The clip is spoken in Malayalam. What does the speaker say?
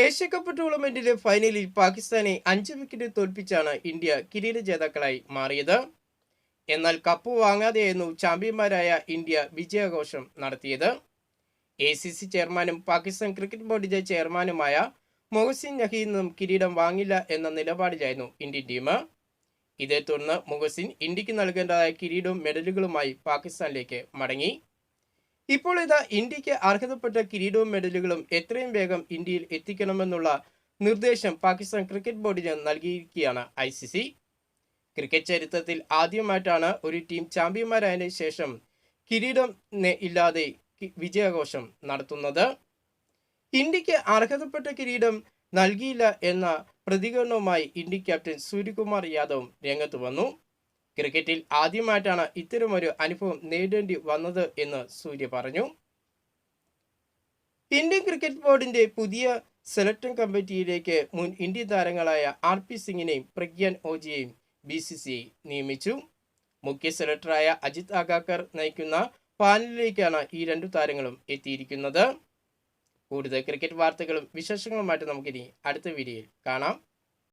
ഏഷ്യ കപ്പ് ടൂർണമെന്റിലെ ഫൈനലിൽ പാകിസ്ഥാനെ അഞ്ച് വിക്കറ്റ് തോൽപ്പിച്ചാണ് ഇന്ത്യ കിരീട ജേതാക്കളായി മാറിയത്. എന്നാൽ കപ്പ് വാങ്ങാതെയായിരുന്നു ചാമ്പ്യന്മാരായ ഇന്ത്യ വിജയാഘോഷം നടത്തിയത്. എ സി സി ചെയർമാനും പാകിസ്ഥാൻ ക്രിക്കറ്റ് ബോർഡിന്റെ ചെയർമാനുമായ മൊഹസിൻ നഹിയിൽ കിരീടം വാങ്ങില്ല എന്ന നിലപാടിലായിരുന്നു ഇന്ത്യൻ ടീം. ഇതേ തുടർന്ന് മുഹസിൻ ഇന്ത്യയ്ക്ക് നൽകേണ്ടതായ കിരീടവും മെഡലുകളുമായി പാകിസ്ഥാനിലേക്ക് മടങ്ങി. ഇപ്പോൾ ഇതാ ഇന്ത്യയ്ക്ക് അർഹതപ്പെട്ട കിരീടവും മെഡലുകളും എത്രയും വേഗം ഇന്ത്യയിൽ എത്തിക്കണമെന്നുള്ള നിർദ്ദേശം പാകിസ്ഥാൻ ക്രിക്കറ്റ് ബോർഡിന് നൽകിയിരിക്കുകയാണ് ഐ സി സി. ക്രിക്കറ്റ് ചരിത്രത്തിൽ ആദ്യമായിട്ടാണ് ഒരു ടീം ചാമ്പ്യന്മാരായതിനു ശേഷം കിരീടം ഇല്ലാതെ വിജയാഘോഷം നടത്തുന്നത്. ഇന്ത്യയ്ക്ക് അർഹതപ്പെട്ട കിരീടം നൽകിയില്ല എന്ന പ്രതികരണവുമായി ഇന്ത്യൻ ക്യാപ്റ്റൻ സൂര്യകുമാർ യാദവും രംഗത്ത് വന്നു. ക്രിക്കറ്റിൽ ആദ്യമായിട്ടാണ് ഇത്തരമൊരു അനുഭവം നേടേണ്ടി വന്നത് എന്ന് സൂര്യ പറഞ്ഞു. ഇന്ത്യൻ ക്രിക്കറ്റ് ബോർഡിന്റെ പുതിയ സെലക്ഷൻ കമ്മിറ്റിയിലേക്ക് മുൻ ഇന്ത്യൻ താരങ്ങളായ ആർ പി സിംഗിനെയും പ്രഗ്യാൻ ഓജിയെയും ബി സി സി നിയമിച്ചു. മുഖ്യ സെലക്ടറായ അജിത് അഗാക്കർ നയിക്കുന്ന പാനലിലേക്കാണ് ഈ രണ്ടു താരങ്ങളും എത്തിയിരിക്കുന്നത്. കൂടുതൽ ക്രിക്കറ്റ് വാർത്തകളും വിശേഷങ്ങളുമായിട്ട് നമുക്കിനി അടുത്ത വീഡിയോയിൽ കാണാം.